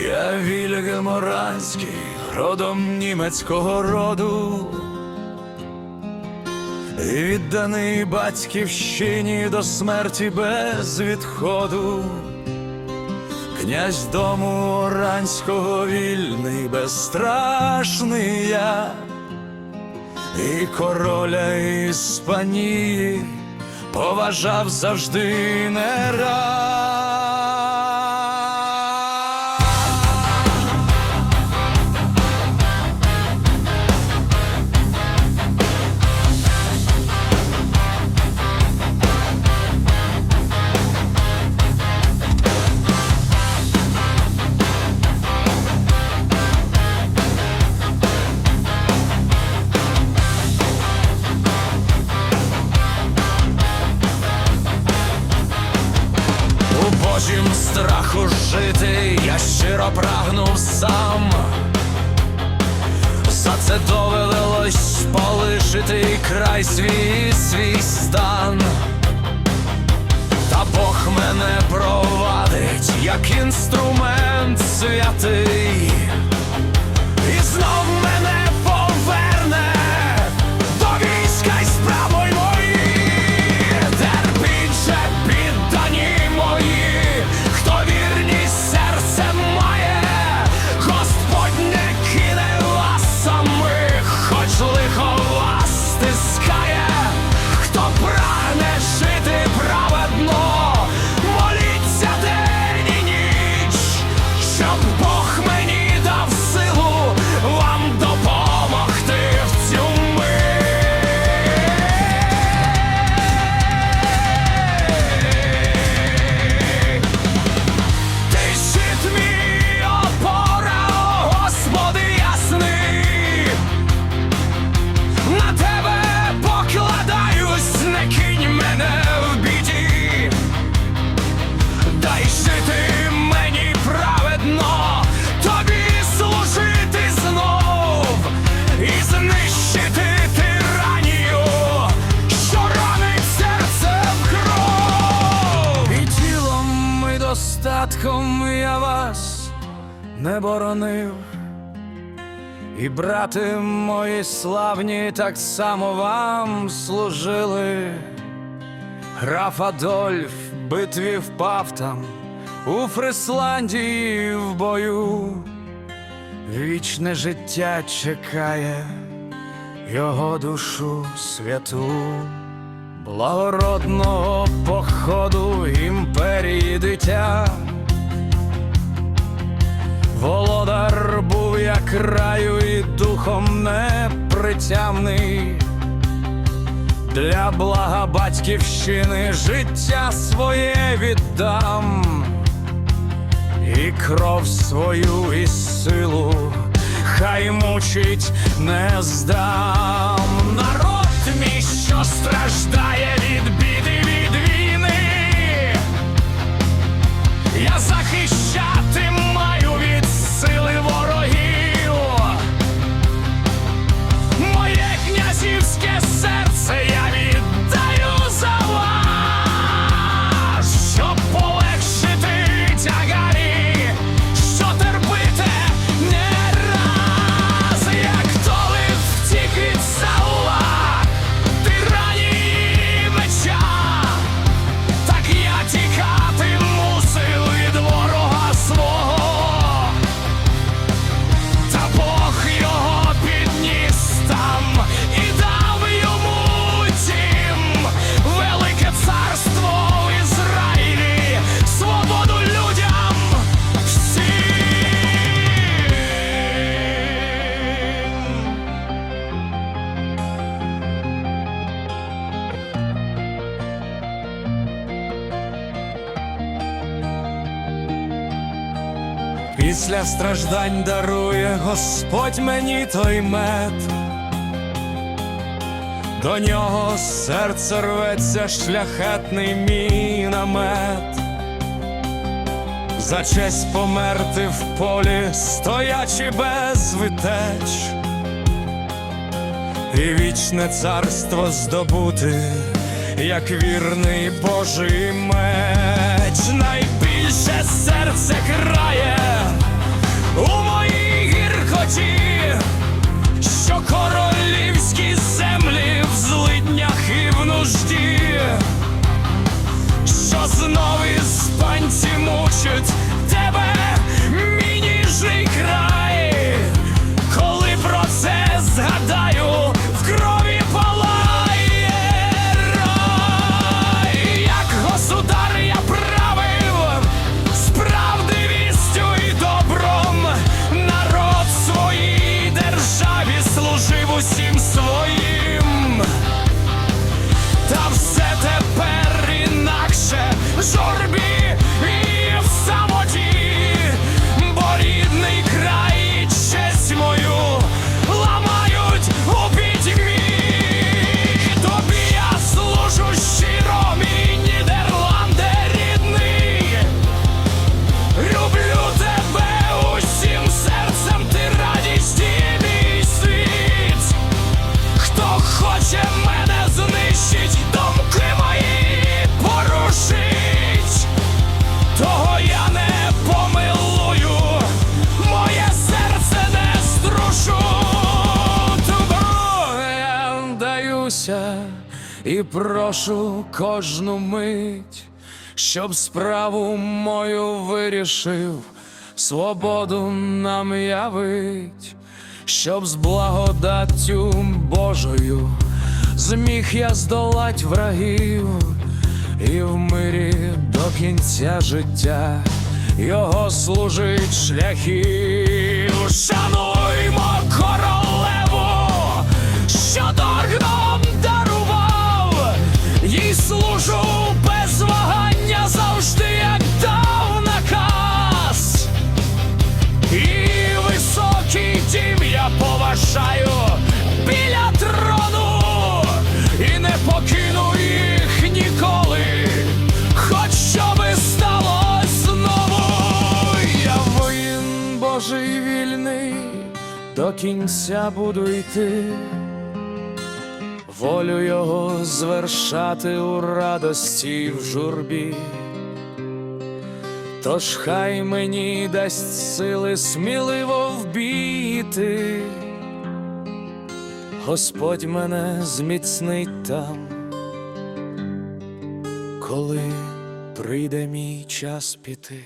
Я Вільгельм Оранський, родом німецького роду, відданий батьківщині до смерті без відходу. Князь дому Оранського вільний, безстрашний я, і короля Іспанії поважав завжди не раз. Жити я щиро прагнув сам. За це довелось полишити край свій свій стан. Та Бог мене провадить як інструмент святий. І знов не боронив. І брати мої славні так само вам служили. Граф Адольф в битві впав там, у Фрисландії в бою. Вічне життя чекає його душу святу, благородного походу імперії дитя. Володар був я краю і духом непритямний. Для блага батьківщини життя своє віддам, і кров свою і силу хай мучить не здам. Після страждань дарує Господь мені той мед. До нього серце рветься шляхетний мій намет. За честь померти в полі, стоячи без витеч, і вічне царство здобути, як вірний Божий меч, найбільше серце крає що королівські дивлюся і прошу кожну мить, щоб справу мою вирішив, свободу нам явить, щоб з благодаттю Божою зміг я здолать врагів і в мирі до кінця життя його служить шляхів. Шануймо! кінця буду йти, волю його звершати у радості в журбі, тож хай мені дасть сили сміливо вбіти, Господь мене зміцнить там, коли прийде мій час піти.